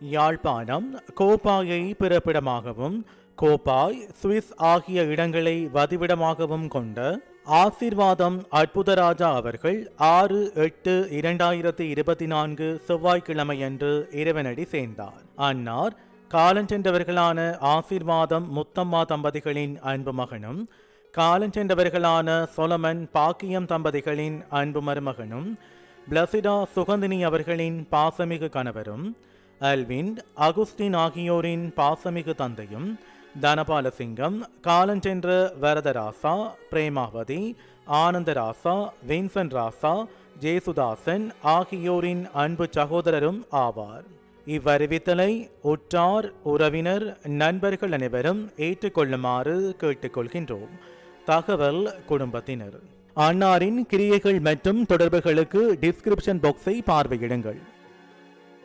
யாழ்ப்பாணம் கோப்பாயை பிறப்பிடமாகவும் கோப்பாய் சுவிஸ் ஆகிய இடங்களை வதிவிடமாகவும் கொண்ட ஆசிர்வாதம் அற்புதராஜா அவர்கள் ஆறு எட்டு இரண்டாயிரத்தி இருபத்தி நான்கு செவ்வாய்க்கிழமையன்று இறைவனடி சேர்ந்தார். அன்னார் காலஞ்சென்றவர்களான ஆசிர்வாதம் முத்தம்மா தம்பதிகளின் அன்பு மகனும் காலஞ்சென்றவர்களான சொலமன் பாக்கியம் தம்பதிகளின் அன்பு மருமகனும் பிளசிடா சுகந்தினி அவர்களின் பாசமிகு கணவரும் அல்வின் அகுஸ்டின் ஆகியோரின் பாசமிகு தந்தையும் தனபாலசிங்கம் காலஞ்சென்ற வரதராசா பிரேமாவதி ஆனந்தராசா வின்சன் ராசா ஜேசுதாசன் ஆகியோரின் அன்பு சகோதரரும் ஆவார். இவ்வறிவித்தலை உற்றார் உறவினர் நண்பர்கள் அனைவரும் ஏற்றுக்கொள்ளுமாறு கேட்டுக்கொள்கின்றோம். தகவல் குடும்பத்தினர். அன்னாரின் கிரியைகள் மற்றும் தொடர்புகளுக்கு டிஸ்கிரிப்ஷன் பாக்ஸை பார்வையிடுங்கள்.